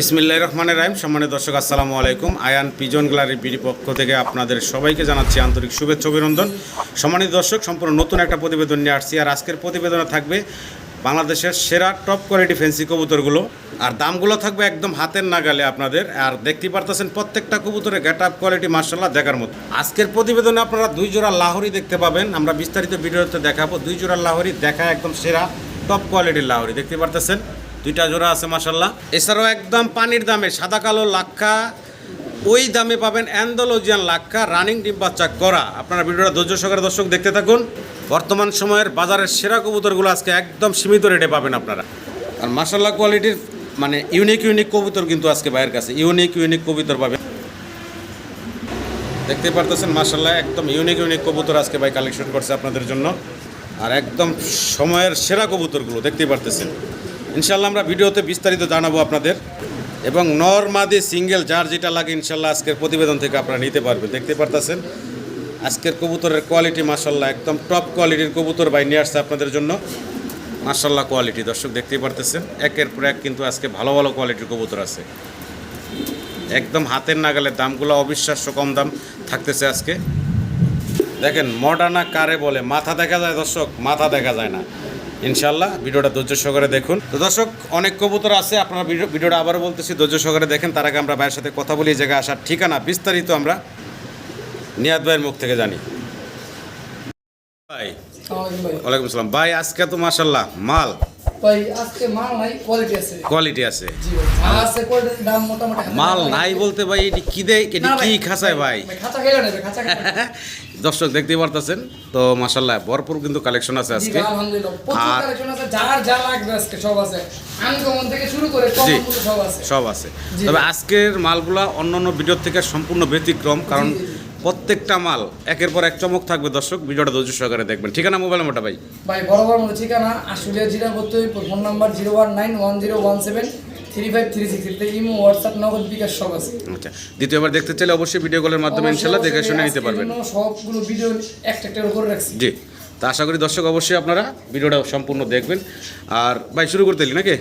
বিসমিল্লাহ রহমানের রাহিম। সম্মানিত দর্শক, আসসালামু আলাইকুম। আয়ান পিজন গ্যালারির বিডি পক্ষ থেকে আপনাদের সবাইকে জানাচ্ছি আন্তরিক শুভেচ্ছা, অভিনন্দন। সম্মানিত দর্শক, সম্পূর্ণ নতুন একটা প্রতিবেদন নিয়ে আসছি। আর আজকের প্রতিবেদনে থাকবে বাংলাদেশের সেরা টপ কোয়ালিটি ফেন্সি কবুতরগুলো। আর দামগুলো থাকবে একদম হাতের নাগালে আপনাদের। আর দেখতে পারতেছেন প্রত্যেকটা কবুতরের গেট আপ কোয়ালিটি মার্শাল্লাহ দেখার মতো। আজকের প্রতিবেদনে আপনারা দুই জোড়া লাহরি দেখতে পাবেন। আমরা বিস্তারিত ভিডিওতে দেখাবো। দুই জোড়া লাহরি দেখা একদম সেরা, টপ কোয়ালিটির লাহরি। দেখতে পারতেছেন? দুইটা জোড়া আছে মাসাল্লাহ এছাড়াও একদম পানির দামে, সাদা, কালো লাক্ষা ওই দামে পাবেন অ্যান্ডোলজিয়ান লাক্ষা রানিং ডিম বাচ্চা করা। আপনারা ভিডিওটা ধৈর্য সহকারে দর্শক দেখতে থাকুন। বর্তমান সময়ের বাজারের সেরা কবুতরগুলো আজকে একদম সীমিত রেটে পাবেন আপনারা। আর মাসাল্লাহ কোয়ালিটির মানে ইউনিক ইউনিক কবুতর কিন্তু আজকে বাইরের কাছে। ইউনিক ইউনিক কবুতর পাবেন। দেখতে পারতেছেন মাসাল্লাহ একদম ইউনিক ইউনিক কবুতর আজকে ভাই কালেকশন করছে আপনাদের জন্য। আর একদম সময়ের সেরা কবুতরগুলো, দেখতেই পারতেছেন। ইনশাল্লাহ আমরা ভিডিওতে বিস্তারিত জানাব আপনাদের। এবং নর্মাদি সিঙ্গেল, যার যেটা লাগে ইনশাল্লাহ আজকের প্রতিবেদন থেকে আপনারা নিতে পারবেন। দেখতে পারতেছেন? আজকের কবুতরের কোয়ালিটি মাসাল্লাহ একদম টপ কোয়ালিটির কবুতর বাই নিয়ে আসছে আপনাদের জন্য। মাসাল্লাহ কোয়ালিটি দর্শক দেখতেই পারতেছেন? একের পর এক কিন্তু আজকে ভালো ভালো কোয়ালিটির কবুতর আছে। একদম হাতের নাগালের দামগুলো অবিশ্বাস্য কম দাম থাকতেছে আজকে। দেখেন মডার্না কারে বলে? মাথা দেখা যায় দর্শক, মাথা দেখা যায় না। ইনশাল্লাহ ভিডিওটা ধৈর্য সহকারে দেখুন। তো দর্শক অনেক কবুতর আছে আপনারা ভিডিও ভিডিওটা আবারও বলতেছি ধৈর্য সহকারে দেখেন তার আগে আমরা ভাইয়ের সাথে কথা বলি এই জায়গায় আসার ঠিকানা বিস্তারিত আমরা নিয়াদ ভাইয়ের মুখ থেকে জানি। ভাই ওয়ালাইকুম আসসালাম ভাই আজকে তো মাসাল্লাহ মাল। ভাই আজকে মাল নাই কোয়ালিটি আছে। কোয়ালিটি আছে। জি ভাই যা আছে কোয়ালিটির দাম মোটামুটি মাল নাই বলতে ভাই এটি কি দেয় এটি কি খাসায় ভাই? খাঁচা খেলে নেবে খাঁচা দর্শক দেখতেই পারতেছেন তো মাসাল্লাহ ভরপুর কিন্তু কালেকশন আছে আজকে। আর- কালেকশন যার যা লাগবে আজকে সব আছে। আনকমন থেকে শুরু করে কমন জি। পর্যন্ত সব আছে। সব আছে। তবে আজকের মালগুলা অন্যান্য ভিডিওর থেকে সম্পূর্ণ ব্যতিক্রম কারণ। প্রত্যেকটা মাল একের পর এক চমক থাকবে দর্শক ভিডিওটা ধৈর্য সহকারে দেখবেন। ঠিকানা মোবাইল নাম্বারটা ভাই? ভাই বরাবর মতো ঠিকানা আশুলিয়া জিরা বত্তই phone number zero one nine one zero one seven three five three six imo WhatsApp Nagad bKash সব আছে। আচ্ছা দ্বিতীয়বার দেখতে চাইলে অবশ্যই ভিডিও কলের মাধ্যমে ইনশাল্লাহ দেখে শুনে নিতে পারবেন। সবগুলো ভিডিও একটা একটা করে রাখছি। জি। তা আশা করি দর্শক অবশ্যই আপনারা ভিডিওটা সম্পূর্ণ দেখবেন। আর ভাই শুরু করতে দিলি নাকি?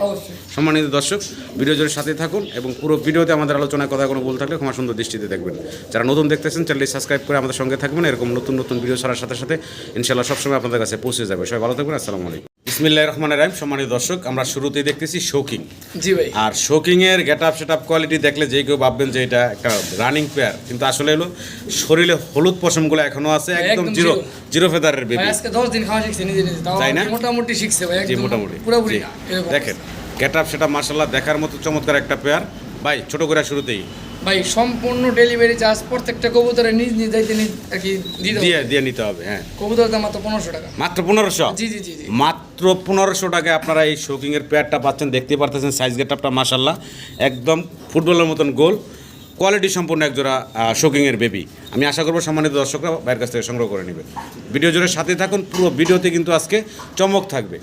সম্মানিত দর্শক ভিডিও জোরের সাথে থাকুন এবং পুরো ভিডিওতে আমাদের আলোচনায় কথা কোনো ভুল থাকলে ক্ষমা সুন্দর দৃষ্টিতে দেখবেন। যারা নতুন দেখতেছেন চ্যানেলটি সাবস্ক্রাইব করে আমাদের সঙ্গে থাকবেন। এরকম নতুন নতুন ভিডিও ছাড়ার সাথে সাথে ইনশাল্লাহ সবসময় আপনাদের কাছে পৌঁছে যাবে। সবাই ভালো থাকবেন আসসালামু আলাইকুম। ইসমিল্লাহ রহমান রাহিম। সম্মানিত দর্শক আমরা শুরুতেই দেখতেছি শোকিং। জি ভাই। আর শোকিংয়ের get up set up quality দেখলে যে কেউ ভাববেন যে এটা একটা রানিং পেয়ার কিন্তু আসলে হলো শরীরে হলুদ পশম পশমগুলো এখনও আছে একদম জিরো। জিরো ফেদারের বেবি আজকে দশ দিন খাওয়া শিখছে নিজে নিজে তাই না? মোটামুটি শিখছে ভাই জি মোটামুটি। পুরোপুরি। দেখেন গেট আপ সেটা মার্শাল্লাহ দেখার মতো চমৎকার একটা পেয়ার ভাই ছোট করে শুরুতেই। ভাই সম্পূর্ণ ডেলিভারি চার্জ প্রত্যেকটা কবুতরের নিজ নিজ দায়িত্বে নিজ আর কি দিয়ে দিয়ে নিতে হবে হ্যাঁ। কবুতরের দাম মাত্র পনেরোশো টাকা। মাত্র পনেরোশো? জি জি জি মাত্র পনেরোশো টাকায় আপনারা এই শোকিংয়ের পেয়ারটা পাচ্ছেন দেখতে পারতেছেন সাইজ গেট আপটা মার্শাল্লাহ একদম ফুটবলের মতন গোল কোয়ালিটি সম্পূর্ণ একজোড়া শোকিংয়ের বেবি আমি আশা করব সম্মানিত দর্শকরা বাইরের কাছ থেকে সংগ্রহ করে নেবে। ভিডিও জুড়ে সাথে থাকুন পুরো ভিডিওতে কিন্তু আজকে চমক থাকবে।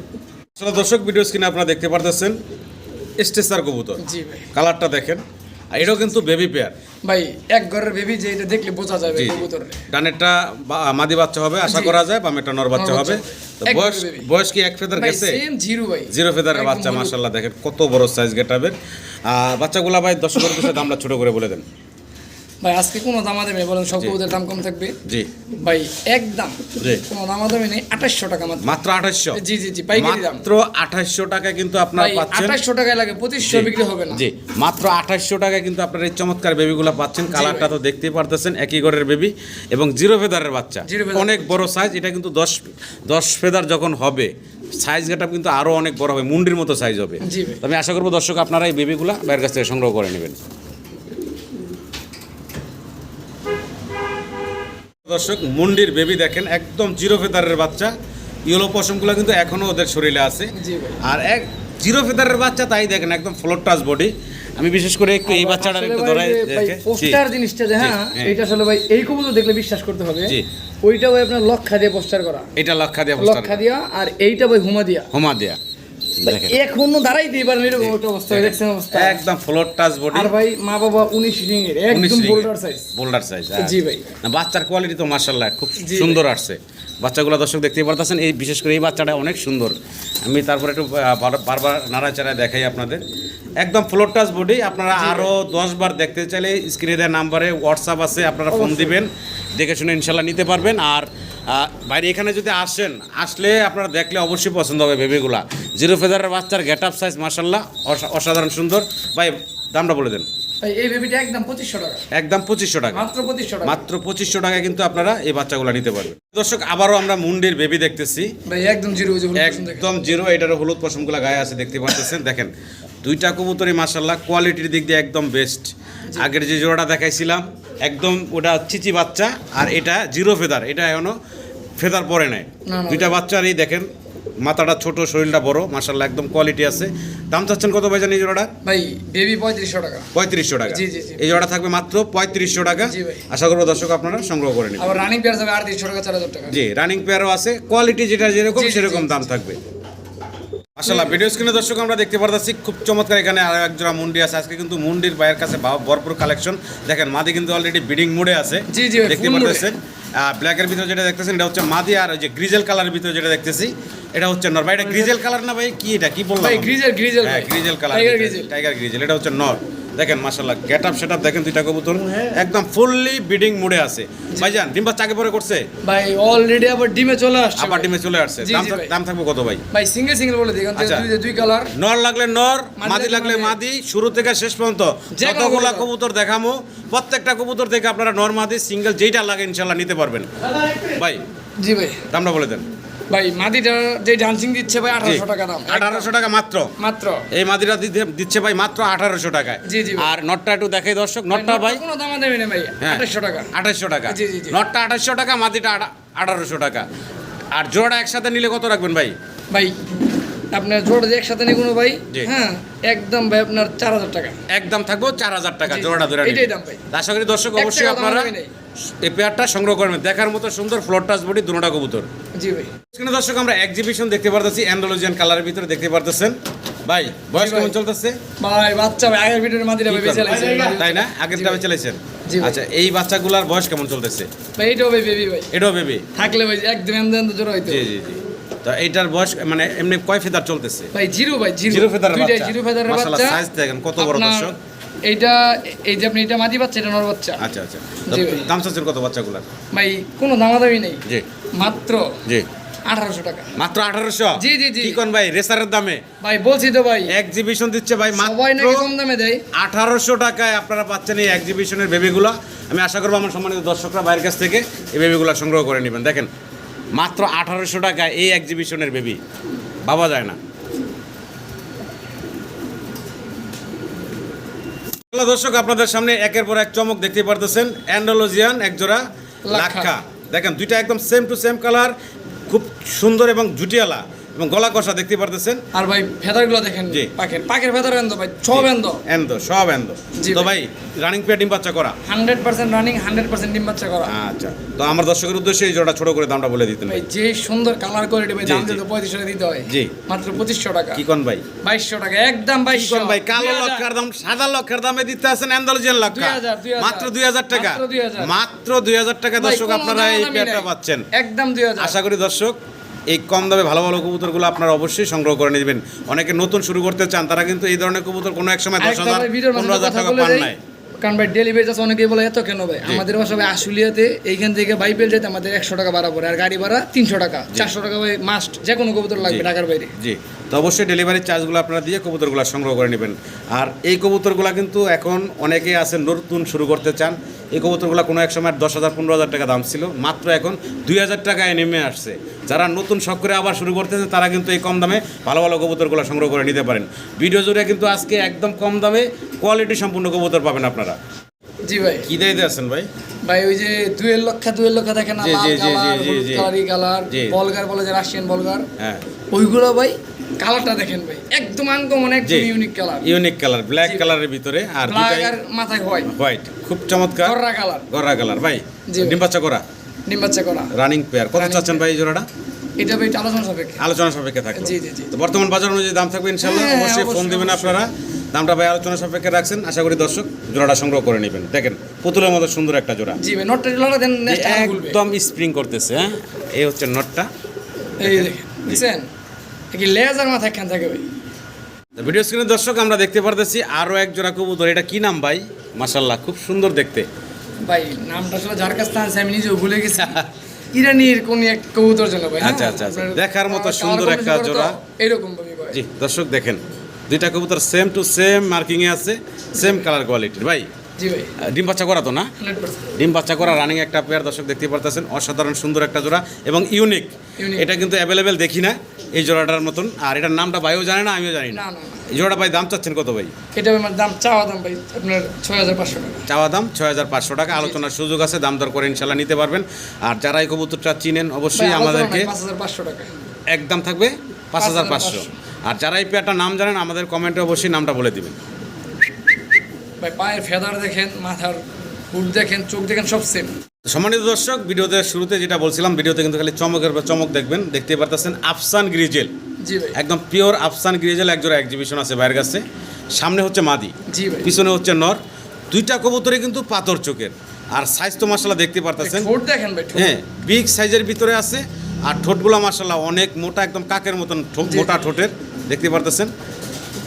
আসলে দর্শক ভিডিও স্ক্রিনে আপনারা দেখতে পারতেছেন স্টেসার কবুতর। জি ভাই। কালারটা দেখেন। আর এটাও কিন্তু বেবি পেয়ার ভাই এক ঘরের বেবি যে এটা দেখলে বোঝা যাবে কবুতরের ডানেরটা মাদি বাচ্চা হবে আশা করা যায় বামেরটা নর বাচ্চা হবে। বয়স বয়স কি এক ফেদার গেছে? জিরো ভাই। জিরো ফেদারের বাচ্চা হলুদ। মাশাল্লাহ দেখেন কত বড় সাইজ গেটাবের আর বাচ্চাগুলা ভাই দশ করে দাম দামটা ছোট করে বলে দেন। ভাই আজকে কোনো দামাদামি নেই বলেন সব কবুতরের দাম কম থাকবে। জি। ভাই একদম জি। কোনো দামাদামি নেই আঠাশশো টাকা মাত্র। মাত্র আঠাশশো? জি জি জি পাইকারি দাম। মাত্র আঠাশশো টাকা কিন্তু আপনারা পাচ্ছেন। আঠাশশো টাকায় লাগে পঁচিশশো বিক্রি হবে না। জি মাত্র আঠাশশো টাকা কিন্তু আপনারা এই চমৎকার বেবিগুলো পাচ্ছেন। কালারটা তো দেখতেই পারতেছেন একই ঘরের বেবি এবং জিরো ফেদারের বাচ্চা। অনেক বড় সাইজ এটা কিন্তু দশ দশ ফেদার যখন হবে সাইজ গেটা কিন্তু আরও অনেক বড় হবে মুন্ডির মতো সাইজ হবে। আমি আশা করব দর্শক আপনারা এই বেবিগুলা বাইরের কাছ থেকে সংগ্রহ করে নেবেন। দর্শক মুন্ডির বেবি দেখেন একদম জিরো ফেদারের বাচ্চা। ইয়েলো পশমগুলো কিন্তু এখনও ওদের শরীরে আছে। আর এক জিরো ফেদারের বাচ্চা তাই দেখেন একদম ফ্লোর টাচ বডি আমি বিশেষ করে একটু এই বাচ্চাটার একটু ধরাই পোস্টার জিনিসটা যে হ্যাঁ এটা আসলে ভাই এই কবুতর দেখলে বিশ্বাস করতে হবে। জি। ওইটা ভাই আপনার লক্ষা দিয়ে পোস্টার করা। এটা লক্ষা দিয়া পোস্টার লক্ষা দিয়া আর এইটা ভাই হুমা দিয়া। হোমা দেয়া। এখনও দাঁড়াই দিয়ে পারেন এরকম একটা অবস্থা দেখছেন অবস্থা? একদম ফ্লোর টাচ বডি আর ভাই মা বাবা উনিশ রিং এর একদম বোল্ডার সাইজ বোল্ডার সাইজ জি ভাই। বাচ্চার কোয়ালিটি তো মার্শাল্লাহ খুব সুন্দর আসছে। বাচ্চাগুলো দর্শক দেখতেই পারতেছেন এই বিশেষ করে এই বাচ্চাটা অনেক সুন্দর। আমি তারপরে একটু বারবার নাড়াচাড়ায় দেখাই আপনাদের। একদম ফ্লোর টাচ বডি আপনারা আরও দশ বার দেখতে চাইলে স্ক্রিনে দেওয়া নাম্বারে হোয়াটসঅ্যাপ আছে আপনারা ফোন দিবেন দেখে শুনে ইনশাল্লাহ নিতে পারবেন। আর বাইরে এখানে যদি আসেন আসলে আপনারা দেখলে অবশ্যই পছন্দ হবে বেবিগুলা জিরো ফেদারের বাচ্চার গেট আপ সাইজ মাসাল্লাহ অসাধারণ সুন্দর। ভাই দামটা বলে দেন। এই বেবিটা একদম পঁচিশশো টাকা। একদম পঁচিশশো টাকা। মাত্র পঁচিশশো টাকা। মাত্র পঁচিশশো টাকায় কিন্তু আপনারা এই বাচ্চাগুলো নিতে পারবেন। দর্শক আবারও আমরা মুন্ডির বেবি দেখতেছি। একদম জিরো। একদম জিরো এটার হলুদ পশমগুলো গায়ে আছে দেখতে পাচ্ছেন। দেখেন দুইটা কবুতরই মাসাল্লাহ কোয়ালিটির দিক দিয়ে একদম বেস্ট আগের যে জোড়াটা দেখাইছিলাম একদম ওটা চিচি বাচ্চা আর এটা জিরো ফেদার এটা এখনও ফেদার পরে নেয়। দুইটা বাচ্চারই দেখেন মাথাটা ছোট শরীরটা বড় মাসাল্লাহ একদম কোয়ালিটি আছে। দাম চাচ্ছেন কত ভাই জানি এই জোড়াটা? ভাই বেবি পঁয়ত্রিশশো টাকা। পঁয়ত্রিশশো টাকা। এই জোড়া থাকবে মাত্র পঁয়ত্রিশশো টাকা। আশা করব দর্শক আপনারা সংগ্রহ করে নিন রানিং পেয়ার যাবে আড়ত্রিশশো টাকা চার হাজার টাকা। জি রানিং পেয়ারও আছে কোয়ালিটি যেটা যেরকম সেরকম দাম থাকবে। মাশাল্লাহ ভিডিও স্ক্রিনে দর্শক আমরা দেখতে পারতেছি খুব চমৎকার এখানে আর একজোড়া মুন্ডি আছে। আজকে কিন্তু মুন্ডির বাইরের কাছে ভরপুর কালেকশন দেখেন মাদি কিন্তু অলরেডি বিডিং মুডে আছে। জি, জি দেখতে। পারতেছেন। ব্ল্যাকের ভিতরে যেটা দেখতেছেন এটা হচ্ছে মাদি আর ওই যে গ্রিজেল কালারের ভিতরে যেটা দেখতেছি এটা হচ্ছে নর ভাই এটা গ্রিজেল কালার না ভাই কি এটা? কি বললাম ভাই গ্রিজেল গ্রিজেল ভাই। Grizzle colour tiger grizzle tiger grizzle এটা হচ্ছে নর দেখেন মাশাল্লাহ গেট আপ সেট আপ দেখেন দুইটা কবুতর একদম ফুললি বিডিং মুডে আছে। ভাইজান ডিম্বা চাকে পরে করছে? ভাই অলরেডি আবার ডিমে চলে আসছে আবার ডিমে চলে আসছে। দাম থাকবে কত ভাই? ভাই সিঙ্গেল সিঙ্গেল বলে দেখুন আচ্ছা। দুই দুই কালার নর লাগলে নর মাদি লাগলে মাদি। শুরু থেকে শেষ পর্যন্ত যতগুলা কবুতর। কবুতর দেখামো প্রত্যেকটা কবুতর থেকে আপনারা নর মাদি সিঙ্গেল যেইটা লাগে ইনশাল্লাহ নিতে পারবেন। ভাই জি ভাই। দামটা বলে দেন। ভাই মাদিটা যে ডান্সিং দিচ্ছে ভাই আঠারোশো টাকা দাম। আঠারোশো টাকা মাত্র। মাত্র। এই মাদিটা দিচ্ছে ভাই মাত্র আঠারোশো টাকায়। জি, জি আর নটটা একটু দেখাই দর্শক নটটা ভাই কোনো দাম দেবে না ভাই হ্যাঁ। আঠাশশো টাকা। আঠাশশো টাকা। জি, জি। নটটা আঠাশশো টাকা মাদিটা আঠারোশো টাকা। আর জোড়া একসাথে নিলে কত রাখবেন ভাই? ভাই আপনার জোড়া একসাথে নিয়ে কোনো ভাই? হ্যাঁ একদম ভাই আপনার চার হাজার টাকা। একদম থাকব চার হাজার টাকা জোড়াটা ধরে এটাই দাম ভাই। আশা করি দর্শক অবশ্যই আপনারা। এই পেয়ারটা সংগ্রহ করবেন দেখার মতো সুন্দর ফ্লোর টাচ বডি দুটা কবুতর। জি ভাই। এখানে দর্শক আমরা এক্সিবিশন দেখতে পারতেছি অ্যান্ডোলজিয়ান কালারের ভিতরে দেখতে পারতেছেন। ভাই বয়স কেমন চলতেছে? ভাই বাচ্চা ভাই আগের ভিডিওর মাদিরা? বেঁচে লাগছে তাই না? আগের চলেছেন জি আচ্ছা এই বাচ্চাগুলার বয়স কেমন চলতেছে? ভাই এটাও বেবি ভাই। এটাও বেবি থাকলে ভাই একদম এমন জোড়া হইতো। জি জি জি। তো এইটার বয়স মানে এমনি কয় ফেদার চলতেছে? ভাই জিরো ভাই জিরো। ফেদার বাচ্চা। জিরো মাশাআল্লাহ বাচ্চা। সাইজ দেখেন কত বড় দর্শক। এইটা এই যে আপনি এটা মাদি বাচ্চা এটা নর বাচ্চা। আচ্ছা আচ্ছা। দাম চাচ্ছেন কত বাচ্চাগুলার? ভাই কোনো দামাদামি নেই। জি। মাত্র জি। আঠারোশো টাকা। মাত্র আঠারোশো? জি, জি, জি। কি কোন ভাই রেসারের দামে? ভাই বলছি তো ভাই। এক্সিবিশন দিচ্ছে ভাই সবাই নাকি কম দামে দেয়? আঠারোশো টাকায় আপনারা পাচ্ছেন এই এক্সিবিশনের বেবিগুলো আমি আশা করব আমার সম্মানিত দর্শকরা বাইরের কাছ থেকে এই বেবিগুলো সংগ্রহ করে নেবেন। দেখেন মাত্র আঠারোশো টাকায় এই এক্সিবিশনের বেবি ভাবা যায় না। হ্যালো দর্শক আপনাদের সামনে একের পর এক চমক দেখতে পারতেছেন। অ্যান্ডোলজিয়ান একজোড়া লাক্ষা। লাক্ষা। দেখেন দুইটা একদম সেম টু সেম কালার খুব সুন্দর এবং জুটিয়ালা এবং গলা কষা দেখতে পারতেছেন? আর ভাই ফেদারগুলো দেখেন জি। পাখের পাখের ফেদার এন্দ ভাই সব এন্দ এন্দ সব এন্দ তো ভাই। রানিং পেয়ার ডিম বাচ্চা করা? Hundred percent running hundred percent ডিম বাচ্চা করা। আচ্ছা। তো আমার দর্শকের উদ্দেশ্যে এই জোড়া ছোট করে দামটা বলে দিতেন ভাই যে সুন্দর কালার কোয়ালিটি ভাই দাম দিতে পঁয়ত্রিশশো দিতে হয় জি। মাত্র পঁচিশশো টাকা। কি কোন ভাই? বাইশশো টাকা একদম বাইশশো কোন ভাই? কালো লক্ষার দাম সাদা লক্ষার দামে দিতে আছেন অ্যান্ডালজিয়ান লক্ষা। 2000, 2000 মাত্র দুই হাজার টাকা। মাত্র 2000 মাত্র দুই হাজার টাকা দর্শক আপনারা এই পেয়ারটা পাচ্ছেন। একদম দুই হাজার। আশা করি দর্শক এই কম দামে ভালো ভালো কবুতরগুলো আপনারা অবশ্যই সংগ্রহ করে নেবেন অনেকে নতুন শুরু করতে চান তারা কিন্তু এই ধরনের কবুতর কোনো এক সময় দশ হাজার পনেরো হাজার টাকা পান নাই। কারণ ভাই ডেলিভারি চার্জ অনেকেই বলে এত কেন ভাই? আমাদের বাসা ভাই আশুলিয়াতে এইখান থেকে বাইপেল যেতে আমাদের একশো টাকা ভাড়া পড়ে আর গাড়ি ভাড়া তিনশো টাকা চারশো টাকা ভাই মাস্ট যে কোনো কবুতর লাগবে। ঢাকার বাইরে। জি। তো অবশ্যই ডেলিভারি চার্জগুলো আপনারা দিয়ে কবুতরগুলো সংগ্রহ করে নেবেন। আর এই কবুতরগুলো কিন্তু এখন অনেকেই আছেন নতুন শুরু করতে চান। এই কবুতরগুলো কোনো এক সময় দশ হাজার পনেরো হাজার টাকা দাম ছিল। মাত্র এখন দুই হাজার টাকায় নেমে আসছে। যারা নতুন শখ করে আবার শুরু করতেছে তারা কিন্তু এই কম দামে ভালো ভালো কবুতরগুলো সংগ্রহ করে নিতে পারেন। ভিডিও জুড়ে কিন্তু আজকে একদম কম দামে কোয়ালিটি সম্পূর্ণ কবুতর পাবেন আপনারা। জি ভাই। কি দিয়ে আছেন ভাই? ভাই ওই যে দুয়েল লক্ষা দুয়েল লক্ষা দেখে না লাল জি, জি, কালার হলুদ কালার ই কালার জি। বলগার বলে যে রাশিয়ান বলগার। হ্যাঁ। ওইগুলো ভাই কালারটা দেখেন ভাই। একদম আনকমন একদম unique colour unique colour black কালারের ভিতরে আর ব্ল্যাক আর মাথায় হোয়াইট হোয়াইট খুব চমৎকার। গররা কালার গররা কালার ভাই। ডিম বাচ্চা করা ডিম বাচ্চা করা রানিং পেয়ার কত চাচ্ছেন ভাই জোড়াটা? এটা ভাই আলোচনা সাপেক্ষে। আলোচনা সাপেক্ষে থাকবে জি, জি, জি। তো বর্তমান বাজার অনুযায়ী দাম থাকবে ইনশাল্লাহ হ্যাঁ, অবশ্যই ফোন দিবেন আপনারা। দামটা ভাই আলোচনা সাপেক্ষে রাখছেন। আশা করি দর্শক জোড়াটা সংগ্রহ করে নেবেন। দেখেন পুতুলের মতো সুন্দর একটা জোড়া। জি ভাই নটটা জোড়াটা দেন একদম স্প্রিং করতেছে হ্যাঁ? এই হচ্ছে নটটা এই দেখেন। কি লেজার মাথা খান থাকে ভাই ভিডিও স্ক্রিনে দর্শক আমরা দেখতে পারতেছি আরও এক জোড়া কবুতর। এটা কি নাম ভাই? মাসাল্লাহ খুব সুন্দর দেখতে। ভাই নামটা আসলে যার কাছ থেকে আমি নিজেও ভুলে গেছি। ইরানির কোন এক কবুতর জন্য ভাই হ্যাঁ? আচ্ছা, আচ্ছা, আচ্ছা। দেখার মতো সুন্দর একটা জোড়া। এইরকম ভাবে জি দর্শক দেখেন দুইটা কবুতর সেম টু সেম মার্কিংয়ে আছে সেম কালার কোয়ালিটির ভাই জি ভাই। ডিম বাচ্চা করা তো না? ডিম বাচ্চা করা রানিং একটা পেয়ার দর্শক দেখতে পারতেছেন। অসাধারণ সুন্দর একটা জোড়া এবং ইউনিক এটা কিন্তু অ্যাভেলেবেল দেখি না। এই জোড়াটার মতন। আর এটার নামটা ভাইও জানে না আমিও জানি না। এই জোড়াটা ভাই দাম চাচ্ছেন কত ভাই? এটা আমার দাম চাওয়া দাম ভাই আপনার ছয় হাজার পাঁচশো টাকা। চাওয়া দাম ছয় হাজার পাঁচশো টাকা আলোচনার সুযোগ আছে দাম দর করে ইনশাল্লাহ নিতে পারবেন। আর যারা এই কবুতরটা চিনেন অবশ্যই আমাদেরকে পাঁচ হাজার পাঁচশো টাকা। একদম থাকবে পাঁচ হাজার পাঁচশো। আর যারা এই পেয়ারটার নাম জানেন আমাদের কমেন্টে অবশ্যই নামটা বলে দিবেন। ভাই পায়ের ফেদার দেখেন মাথার হুড দেখেন চোখ দেখেন সব সেম সম্মানিত দর্শক ভিডিওতে শুরুতে যেটা বলছিলাম ভিডিওতে কিন্তু খালি চমকের পর চমক দেখবেন দেখতে পারতেছেন আফসান গ্রিজেল। একদম পিওর আফসান গ্রিজেল একজোড়া এক্সিবিশন আছে বাইরের কাছে। সামনে হচ্ছে মাদি পিছনে হচ্ছে নর। দুইটা কবুতরে কিন্তু পাথর চোখের। আর সাইজ তো মাসাল্লাহ দেখতে পারতেছেন। হ্যাঁ বিগ সাইজের ভিতরে আছে। আর ঠোঁটগুলো মাসাল্লাহ অনেক মোটা একদম কাকের মতন মোটা ঠোঁটের। দেখতে পারতেছেন।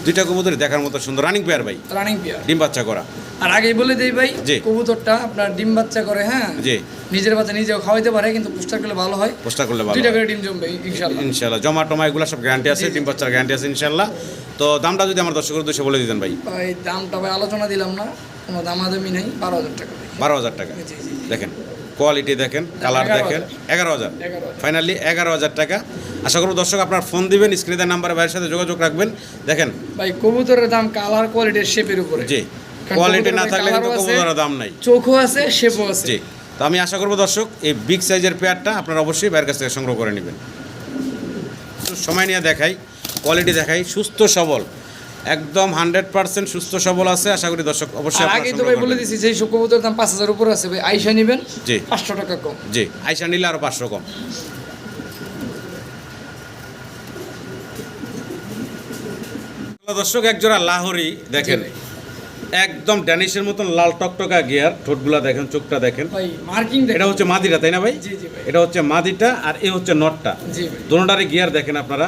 দুইটা কবুতরে দেখার মতো সুন্দর। রানিং পেয়ার ভাই। রানিং পেয়ার ডিম বাচ্চা করা। আর আগেই বলে দেই ভাই। কবুতরটা আপনার ডিম বাচ্চা করে হ্যাঁ? জি। নিজের বাচ্চা নিজেও খাওয়াইতে পারে কিন্তু পুষ্টার করলে ভালো হয়। পোস্টার করলে ভালো দুইটা করে ডিম জমবে ইনশাল্লাহ ইনশাল্লাহ জমা টমা এগুলো সব গ্যারান্টি আছে। ডিম বাচ্চার গ্যারান্টি আছে ইনশাল্লাহ তো দামটা যদি আমার দর্শকের উদ্দেশ্যে বলে দিতেন ভাই। ভাই দামটা ভাই আলোচনা দিলাম না কোনো দামাদামি নেই বারো হাজার টাকা। বারো হাজার টাকা। জি জি। দেখেন। কোয়ালিটি দেখেন কালার দেখেন। এগারো হাজার। ফাইনালি এগারো হাজার টাকা। আশা করব দর্শক আপনার ফোন দিবেন স্ক্রিনের নাম্বারে ভাইয়ের সাথে যোগাযোগ রাখবেন। দেখেন। ভাই কবুতরের দাম কালার কোয়ালিটির শেপের উপরে। জি। কোয়ালিটি না থাকলে কিন্তু কবুতরের দাম নাই। চোখও আছে শেপও আছে। জি। তো আমি আশা করব দর্শক এই বিগ সাইজের পেয়ারটা আপনারা অবশ্যই বাইরের কাছ থেকে সংগ্রহ করে নেবেন। সময় নিয়ে দেখাই কোয়ালিটি দেখাই সুস্থ সবল। একদম হান্ড্রেড পার্সেন্ট সুস্থ সবল আছে। আশা করি দর্শক অবশ্যই আগেই তো ভাই বলে। দিছি যেই সব দাম পাঁচ হাজার উপরে আছে ভাই আইসা নিবেন জি। পাঁচশো টাকা কম। জি আইসা নিলে আরও পাঁচশো কম। দর্শক একজোড়া লাহোরি দেখেন। একদম ড্যানিশের মতন লাল টকটকা গিয়ার ঠোঁটগুলা দেখেন চোখটা দেখেন। মার্কিং এটা হচ্ছে মাদিটা তাই না ভাই। এটা হচ্ছে মাদিটা আর এ হচ্ছে নটটা। দোনোটারে গিয়ার দেখেন আপনারা।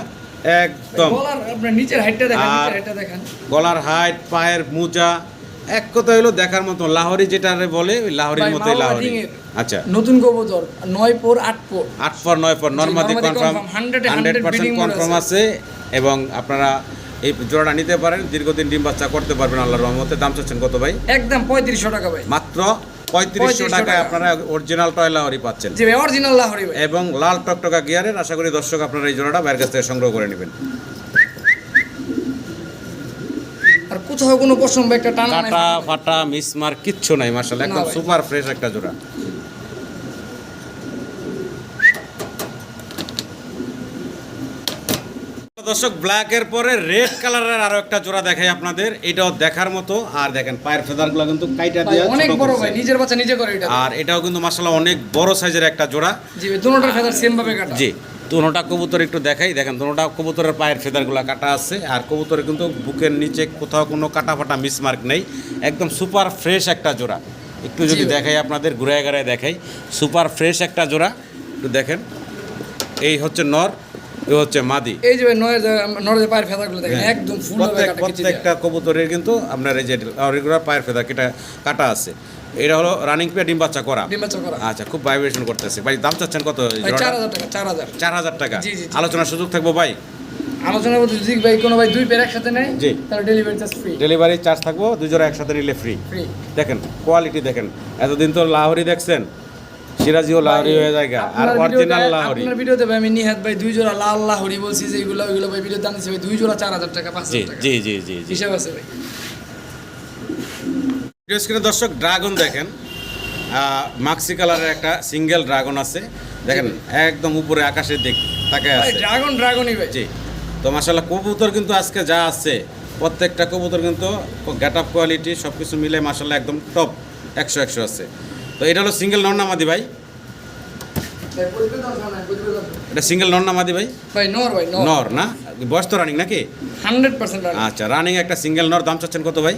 একদম। গলার আপনার নিচের হাইটটা দেখেন নিচের হাইটটা দেখেন। গলার হাইট পায়ের মোজা এক কথা হলো দেখার মতো লাহোরি যেটা বলে ওই লাহোরির ভাই, মতোই লাহোরি। আচ্ছা। নতুন কবুতর নয় পোর আট পোর। আট ফর নয় ফর নর্মাদি কনফার্ম confirm, 100 এ 100 হান্ড্রেড পার্সেন্ট কনফার্ম আছে এবং আপনারা এই জোড়াটা নিতে পারেন। দীর্ঘদিন ডিম বাচ্চা করতে পারবেন আল্লাহর রহমতে। দাম চাচ্ছেন কত ভাই? একদম পঁয়ত্রিশশো টাকা ভাই। মাত্র পঁয়ত্রিশশো টাকায় আপনারা অরিজিনাল টয় লাহরি পাচ্ছেন। জি ভাই অরিজিনাল লাহরি এবং লাল টকটকা গিয়ারের আশা করি দর্শক আপনারা এই জোড়াটা বাইরের কাছ থেকে সংগ্রহ করে নেবেন। আর কোথাও কোনো প্রশ্ন একটা টানা ফাটা মিস মিসমার কিচ্ছু নাই মার্শাল একদম সুপার ফ্রেশ একটা জোড়া। দর্শক ব্ল্যাকের পরে রেড কালারের আরও একটা জোড়া দেখাই আপনাদের। এটাও দেখার মতো। আর দেখেন পায়ের ফেদারগুলো কিন্তু কাইটা দিয়ে অনেক বড় ভাই নিজের বাচ্চা নিজে করে এটা। আর এটাও কিন্তু মাসাল্লাহ অনেক বড় সাইজের একটা জোড়া। জি দুটোটার ফেদার সেম ভাবে কাটা। জি দুটা কবুতর একটু দেখাই। দেখেন দুটা কবুতরের পায়ের ফেদারগুলো কাটা আছে। আর কবুতরের কিন্তু বুকের নিচে কোথাও কোনো কাটা ফাটা মিসমার্ক নেই। একদম সুপার ফ্রেশ একটা জোড়া। একটু যদি দেখাই আপনাদের ঘুরায় ঘুরায় দেখাই। সুপার ফ্রেশ একটা জোড়া। একটু দেখেন। এই হচ্ছে নর। এ হচ্ছে মাদি। এই যে নয়ের নরের পায়ের ফেদারগুলো দেখেন হ্যাঁ। একদম ফুল প্রত্যেক কাটা প্রত্যেকটা কবুতরের কিন্তু আপনার এই যে রেগুলার পায়ের ফেদার কেটা কাটা আছে। এটা হলো রানিং পে ডিম বাচ্চা করা। ডিম বাচ্চা করা। আচ্ছা খুব ভাইব্রেশন করতেছে। ভাই দাম চাচ্ছেন কত? চার হাজার টাকা চার হাজার। চার হাজার টাকা। আলোচনার সুযোগ থাকব ভাই? আলোচনা বলতে যদি ভাই কোনো ভাই দুই পের একসাথে নেয় জি। তাহলে delivery charge free delivery charge থাকব দুই জোড়া একসাথে নিলে ফ্রি ফ্রি দেখেন কোয়ালিটি দেখেন। এতদিন তো লাহোরি দেখছেন সিরাজিও লাহোরি হয়ে যায় আর অরিজিনাল লাহোরি আপনার ভিডিওতে ভাই আমি নিহাত ভাই দুই জোড়া লাল লাহরি বলছি যে এগুলো ওইগুলো ভাই ভিডিও দাম ভাই দুই জোড়া চার হাজার টাকা পাঁচ টাকা। জি জি জি জি। হিসাব আছে ভাই। ভিডিও স্ক্রিনে দর্শক ড্রাগন দেখেন। মাক্সি কালারের একটা সিঙ্গেল ড্রাগন আছে। দেখেন একদম উপরে আকাশের দিক তাকে আছে। ড্রাগন ড্রাগনই ভাই। জি। তো মাসাল্লাহ কবুতর কিন্তু আজকে যা আছে প্রত্যেকটা কবুতর কিন্তু গেট আপ কোয়ালিটি সব কিছু মিলে মাসাল্লাহ একদম টপ একশো একশো আছে। তো এটা হলো সিঙ্গেল নন নামাদি ভাই। এটা সিঙ্গেল নন নামাদি ভাই? ভাই নর ভাই নর। নর না? বয়স তো রানিং নাকি? হান্ড্রেড পার্সেন্ট আচ্ছা রানিং একটা সিঙ্গেল নর দাম চাচ্ছেন কত ভাই?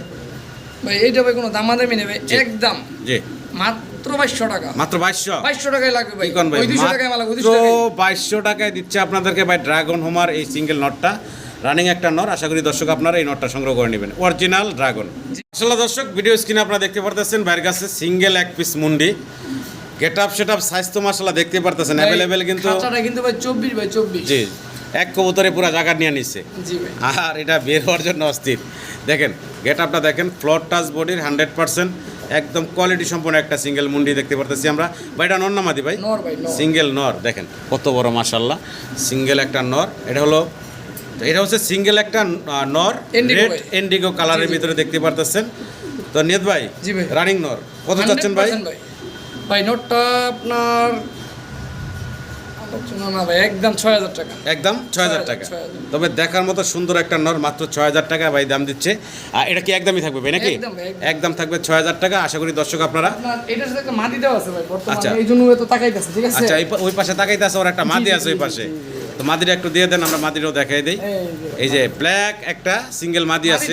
ভাই এইটা ভাই কোনো দামাদামি ভাই একদম। জি। মাত্র বাইশশো টাকা। মাত্র বাইশশো? বাইশশো টাকায় লাগবে ভাই। কোন ভাই? দুশো টাকায় মালা দুশো টাকায়। বাইশশো টাকায় দিচ্ছে আপনাদেরকে ভাই ড্রাগন হোমার এই সিঙ্গেল নটটা রানিং একটা নর আশা করি দর্শক আপনারা এই নটটা সংগ্রহ করে নেবেন। অরিজিনাল ড্রাগন আসলে দর্শক ভিডিও স্ক্রিনে আপনারা দেখতে পারতেছেন বাইরের কাছে সিঙ্গেল এক পিস মুন্ডি। Get up set up size তো মাসাল্লাহ দেখতে পারতেছেন অ্যাভেলেবেল কিন্তু কিন্তু ভাই চব্বিশ বাই চব্বিশ। জি এক কবুতরে পুরো জায়গা নিয়ে নিচ্ছে জি ভাই। আর এটা বের হওয়ার জন্য অস্থির। দেখেন গেট আপটা দেখেন ফ্লোর টাচ বডির হান্ড্রেড পার্সেন্ট একদম কোয়ালিটি সম্পন্ন একটা সিঙ্গেল মুন্ডি দেখতে পারতেছি আমরা। বা এটা নর নামাদি ভাই? ভাই সিঙ্গেল নর দেখেন কত বড় মাশাল্লাহ সিঙ্গেল একটা নর এটা হলো এটা হচ্ছে সিঙ্গেল একটা নর রেড। এন্ডিগো কালারের ভিতরে দেখতে পারতেছেন। তো নিয়ত ভাই রানিং নর কত চাচ্ছেন ভাই? ভাই। ভাই নোটটা আপনার না না ভাই একদম ছয় হাজার টাকা। একদম ছয় হাজার টাকা। তবে দেখার মতো সুন্দর একটা নর মাত্র ছয় হাজার টাকা ভাই দাম দিচ্ছে। আর এটা কি একদমই থাকবে ভাই নাকি? একদম থাকবে ছয় হাজার টাকা। আশা করি দর্শক আপনারা এটার সাথে একটা মাটি দেওয়া আছে ভাই আচ্ছা। এই জন্য তো তাকাইতেছে ঠিক আছে? আচ্ছা পা- ওই পাশে তাকাইতে আছে ওর একটা মাদি আছে ওই পাশে। তো মাদিটা একটু দিয়ে দেন আমরা মাদিটাও দেখাই দিই। এই যে। ব্ল্যাক একটা সিঙ্গেল মাদি আছে।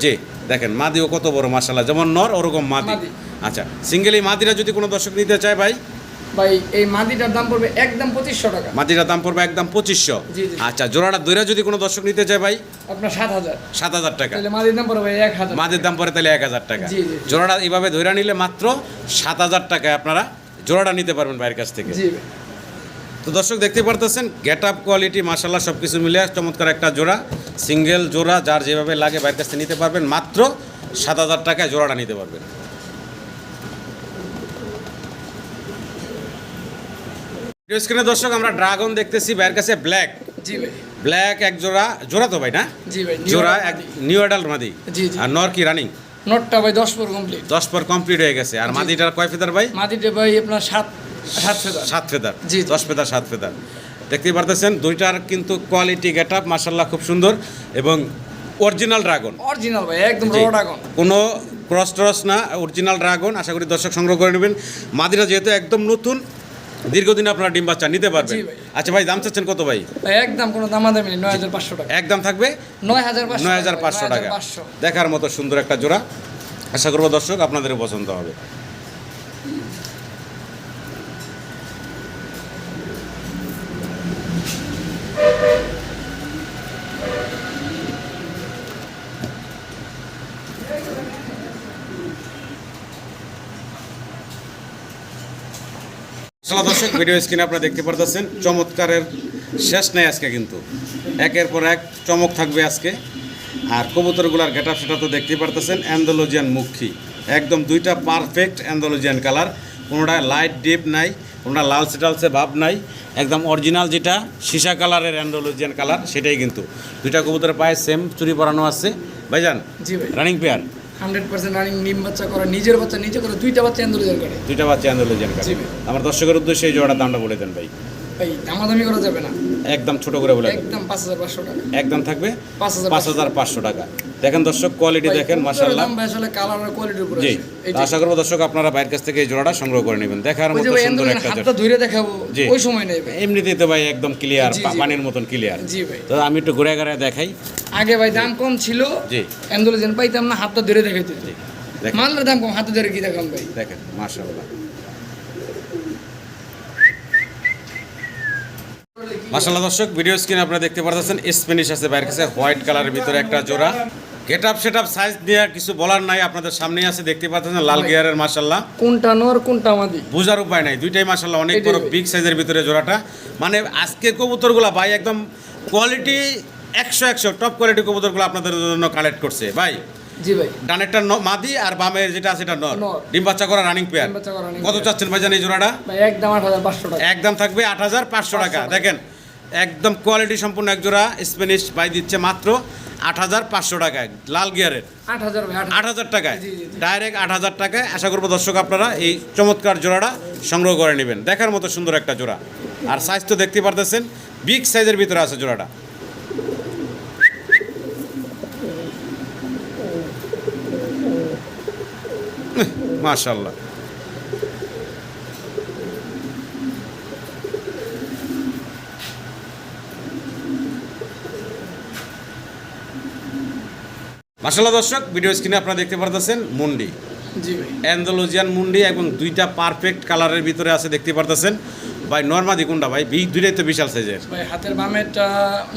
জি দেখেন মাদিও কত বড় মাসাল্লাহ যেমন নর ওরকম মাদি। আচ্ছা সিঙ্গেল এই মাদিরা যদি কোনো দর্শক নিতে চায় ভাই ভাই এই মাটিটার দাম পড়বে একদম পঁচিশশো টাকা। মাদিটার দাম পড়বে একদম পঁচিশশো। আচ্ছা জোড়াটা দইরা যদি কোনো দর্শক নিতে চায় ভাই? আপনার সাত হাজার। সাত হাজার টাকা। মাটির দাম পড়বে এক হাজার মাদের দাম পড়ে তাহলে এক হাজার টাকা। জোড়াটা এইভাবে ধরে নিলে মাত্র সাত হাজার টাকায় আপনারা জোড়াটা নিতে পারবেন বাইরের কাছ থেকে। তো দর্শক দেখতে পারতেছেন গেট আপ কোয়ালিটি মাসাল্লাহ সব কিছু মিলে চমৎকার একটা জোড়া সিঙ্গেল জোড়া যার যেভাবে লাগে বাইরের কাছ থেকে নিতে পারবেন। মাত্র সাত হাজার টাকায় জোড়াটা নিতে পারবেন। স্ক্রিনে দর্শক আমরা ড্রাগন দেখতেছি বাইরের কাছে ব্ল্যাক। জি ভাই। ব্ল্যাক এক জোড়া জোড়া তো ভাই না? জি ভাই জোড়া এক নিউ অ্যাডাল্ট মাদি। জি, জি। আর নর কি রানিং নোটটা ভাই দশ পর কমপ্লিট দশ পর কমপ্লিট হয়ে গেছে। আর মাদিটার কয় ফেদার ভাই? মাটিটা ভাই আপনার সাত সাত ফেদার সাত ফেদার জি, জি। দশ ফেদার সাত ফেদার দেখতেই পারতেছেন দুইটার কিন্তু কোয়ালিটি গেট আপ মার্শাল্লাহ খুব সুন্দর এবং অরিজিনাল ড্রাগন অরিজিনাল ভাই একদম। রো ড্রাগন কোনো ক্রস ট্রস না অরিজিনাল ড্রাগন আশা করি দর্শক সংগ্রহ করে নেবেন। মাদিরা যেহেতু একদম নতুন দীর্ঘদিন আপনারা ডিম বাচ্চা নিতে পারবেন। আচ্ছা ভাই দাম চাচ্ছেন কত ভাই? একদম কোনো দাম নেই নয় হাজার পাঁচশো টাকা। একদম থাকবে? নয় হাজার নয় হাজার পাঁচশো টাকা। দেখার মতো সুন্দর একটা জোড়া। আশা করব দর্শক আপনাদের পছন্দ হবে। আসলে দর্শক ভিডিও স্ক্রিনে আপনারা দেখতে পারতেছেন চমৎকারের শেষ নেই আজকে কিন্তু। একের পর এক চমক থাকবে আজকে। আর কবুতরগুলার গেটা সেটা তো দেখতেই পারতেছেন অ্যান্ডোলজিয়ান মুখী। একদম দুইটা পারফেক্ট অ্যান্ডোলজিয়ান কালার কোনোটা লাইট ডিপ নাই কোনোটা লালসে টালসে ভাব নাই। একদম অরিজিনাল যেটা সীসা কালারের অ্যান্ডোলজিয়ান কালার সেটাই কিন্তু। দুইটা কবুতরের পায়ে সেম চুরি পরানো আছে। ভাইজান জি ভাই। Running pair hundred percent running নিম বাচ্চা করে নিজের বাচ্চা নিজে করে দুইটা বাচ্চা আন্দোলন করে দুইটা বাচ্চা অ্যান্ডোলজিয়ান জি কালার আমার দর্শকের উদ্দেশ্যে এই জোড়াটার দামটা বলে দেন ভাই। ভাই দামাদামি করা যাবে না। একদম ছোট করে বলে একদম পাঁচ হাজার পাঁচশো টাকা। একদম থাকবে পাঁচ হাজার পাঁচ হাজার পাঁচশো টাকা। দেখেন দর্শক কোয়ালিটি দেখেন জি তো আশা করব দর্শক আপনারা বাইরের কাছ থেকে এই জোড়াটা সংগ্রহ করে নেবেন। দেখার মতো সুন্দর একটা জোড়া। ধরে দেখাবো। ওই সময় নেই ভাই। এমনিতেই তো ভাই একদম ক্লিয়ার। পানির মতন ক্লিয়ার জি ভাই। তো আমি একটু ঘুরে ঘুরে দেখাই। আগে ভাই দাম কম ছিল জি। অ্যান্ডোলজেন পাইতাম না হাতটা ধরে দেখাইতে মালের দাম কম হাতে ধরে কি দেখাম ভাই? দেখেন মাশাআল্লাহ। মাশাআল্লাহ দর্শক ভিডিও স্ক্রিনে আপনারা দেখতে পারতেছেন স্প্যানিশ আছে বাইরের কাছে হোয়াইট কালারের ভিতরে একটা জোড়া। Get up set up size দিয়ে কিছু বলার নাই আপনাদের সামনেই আছে দেখতে পাচ্ছেন লাল গিয়ারের মাশাআল্লাহ। কোনটা নর কোনটা মাদি? বোঝার উপায় নাই দুইটাই মাশাআল্লাহ অনেক বড় বিগ সাইজের ভিতরে জোড়াটা। মানে আজকে কবুতরগুলা ভাই একদম কোয়ালিটি একশো একশো টপ কোয়ালিটি কবুতরগুলো আপনাদের জন্য কালেক্ট করছে। ভাই জি ভাই। ডানেরটা মাদি আর বামের যেটা আছে এটা নর। ডিম বাচ্চা করা রানিং পেয়ার কত। চাচ্ছেন ভাইজান এই জোড়াটা? একদম আট হাজার পাঁচশো টাকা। একদম থাকবে আট হাজার পাঁচশো টাকা। দেখেন একদম কোয়ালিটি সম্পূর্ণ এক জোড়া স্প্যানিশ বাই দিচ্ছে মাত্র আট হাজার পাঁচশো টাকায় লাল গিয়ারের আট হাজার আট হাজার। টাকায়। ডাইরেক্ট আট হাজার টাকায়। আশা করব দর্শক আপনারা এই চমৎকার জোড়াটা সংগ্রহ করে নেবেন। দেখার মতো সুন্দর একটা জোড়া। আর সাইজ তো দেখতে পারতেছেন বিগ সাইজের ভিতরে আছে জোড়াটা। মাশাল্লাহ মাসাল্লাহ দর্শক ভিডিও স্ক্রিনে আপনারা দেখতে পারতেছেন মুন্ডি। জি ভাই। অ্যান্ডোলজিয়ান মুন্ডি এবং দুইটা পারফেক্ট কালারের ভিতরে আছে দেখতে পারতেছেন। ভাই নর্মাদি কোনটা ভাই? বি দুইটাই তো বিশাল সাইজের ভাই হাতের বামেরটা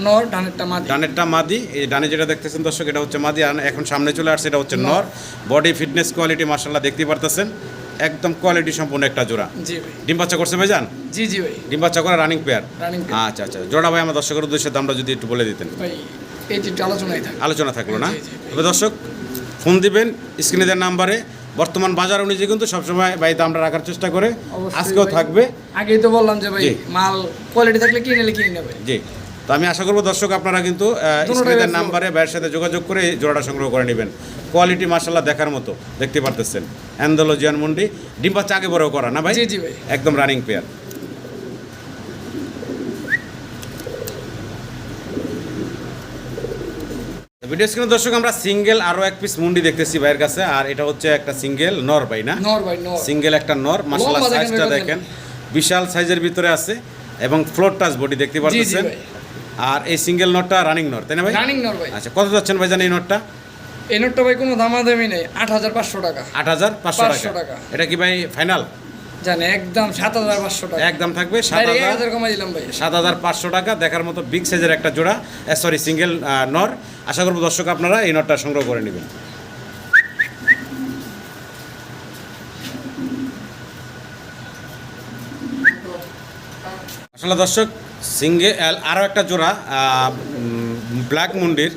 নর ডানেরটা মাদি। ডানেরটা মাদি। এই ডানে যেটা দেখতেছেন দর্শক এটা হচ্ছে মাদি আর এখন সামনে চলে আসছে এটা হচ্ছে নর। বডি ফিটনেস কোয়ালিটি মার্শাল্লাহ দেখতেই পারতেছেন। একদম কোয়ালিটি সম্পূর্ণ একটা জোড়া। জি ভাই। ডিম বাচ্চা করছে ভাই যান জি জি ভাই। ডিম বাচ্চা করা রানিং পেয়ার রানিং আচ্ছা আচ্ছা। জোড়া ভাই আমার দর্শকের উদ্দেশ্যে দামটা যদি একটু বলে দিতেন। ভাই এই যে একটু আলোচনায় থাকে। আলোচনা থাকল না। তবে দর্শক ফোন দিবেন স্ক্রিনে দেওয়ার নাম্বারে বর্তমান বাজার অনুযায়ী কিন্তু সবসময় ভাই দামটা রাখার চেষ্টা করে। আজকেও থাকবে। আগেই তো বললাম যে ভাই মাল কোয়ালিটি থাকলে কিনে নিলে কিনে নেবে। জি। তো আমি আশা করব দর্শক আপনারা কিন্তু স্ক্রিনের। নাম্বারে ভাইয়ের সাথে যোগাযোগ করে জোড়াটা সংগ্রহ করে নেবেন। কোয়ালিটি মার্শাল্লাহ দেখার মতো দেখতে পারতেছেন। অ্যান্ডোলজিয়ান মুন্ডি ডিম বাচ্চা আগে বড় করা না ভাই? জি জি ভাই। একদম রানিং পেয়ার ভিডিও স্ক্রিনে দর্শক আমরা সিঙ্গেল আরও এক পিস মুন্ডি দেখতেছি ভাইয়ের কাছে আর এটা হচ্ছে একটা সিঙ্গেল নর ভাই না? নর ভাই নর। সিঙ্গেল একটা নর দেখেন সাইজটা দেখেন। বিশাল সাইজের ভিতরে আছে এবং ফ্লোর টাচ বডি দেখতে ভাই। আর এই সিঙ্গেল নটটা রানিং নর তাই না ভাই? রানিং নর ভাই। আচ্ছা কত যাচ্ছেন ভাই জানেন এই নটটা এই নোটটা ভাই কোনো দামাদামি নেই আট হাজার পাঁচশো টাকা। আট হাজার পাঁচশো টাকা। এটা কি ভাই ফাইনাল জানে একদম সাত হাজার পাঁচশো টাকা। একদম থাকবে সাত হাজার কমাই দিলাম ভাই। সাত হাজার পাঁচশো টাকা দেখার মতো বিগ সাইজের একটা জোড়া সরি সিঙ্গেল নর আশা করব দর্শক আপনারা এই নটটা সংগ্রহ করে নেবেন। আসলে দর্শক সিঙ্গেল আরও একটা জোড়া ব্ল্যাক মুন্ডির।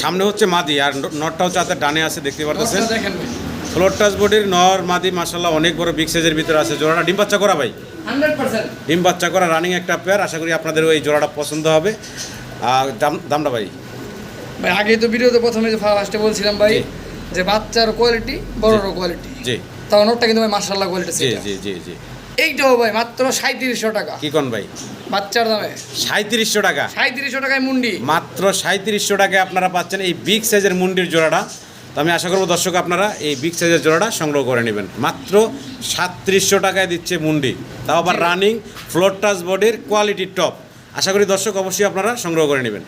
সামনে হচ্ছে মাদি আর নটটা হচ্ছে হাতের ডানে আছে দেখতে পারতেছেন। ফ্লোর টাচ বডির নর মাদি মাসাল্লাহ অনেক বড় বিগ সাইজের ভিতরে আছে। জোড়াটা ডিম বাচ্চা করা ভাই? ডিম বাচ্চা করা রানিং একটা পেয়ার আশা করি আপনাদের ওই জোড়াটা পছন্দ হবে। আর দাম দামটা ভাই? ভাই আগেই তো ভিডিওতে প্রথমে যে ফার্স্টে বলছিলাম ভাই যে বাচ্চার কোয়ালিটি বড়রও কোয়ালিটি জি। তাও নোটটা কিন্তু ভাই মার্শাল্লাহ কোয়ালিটি জি জি জি জি। এইটাও ভাই মাত্র সাঁত্রিশশো টাকা। কি কোন ভাই? বাচ্চার দামে। সাঁত্রিশশো টাকা। সাঁত্রিশশো টাকায় মুন্ডি। মাত্র সাঁত্রিশশো টাকায় আপনারা পাচ্ছেন এই বিগ সাইজের মুন্ডির জোড়াটা। তো আমি আশা করব দর্শক আপনারা এই বিগ সাইজের জোড়াটা সংগ্রহ করে নেবেন। মাত্র সাতত্রিশশো টাকায় দিচ্ছে মুন্ডি। তাও আবার রানিং ফ্লোর টাচ বডির কোয়ালিটি টপ আশা করি দর্শক অবশ্যই আপনারা সংগ্রহ করে নেবেন।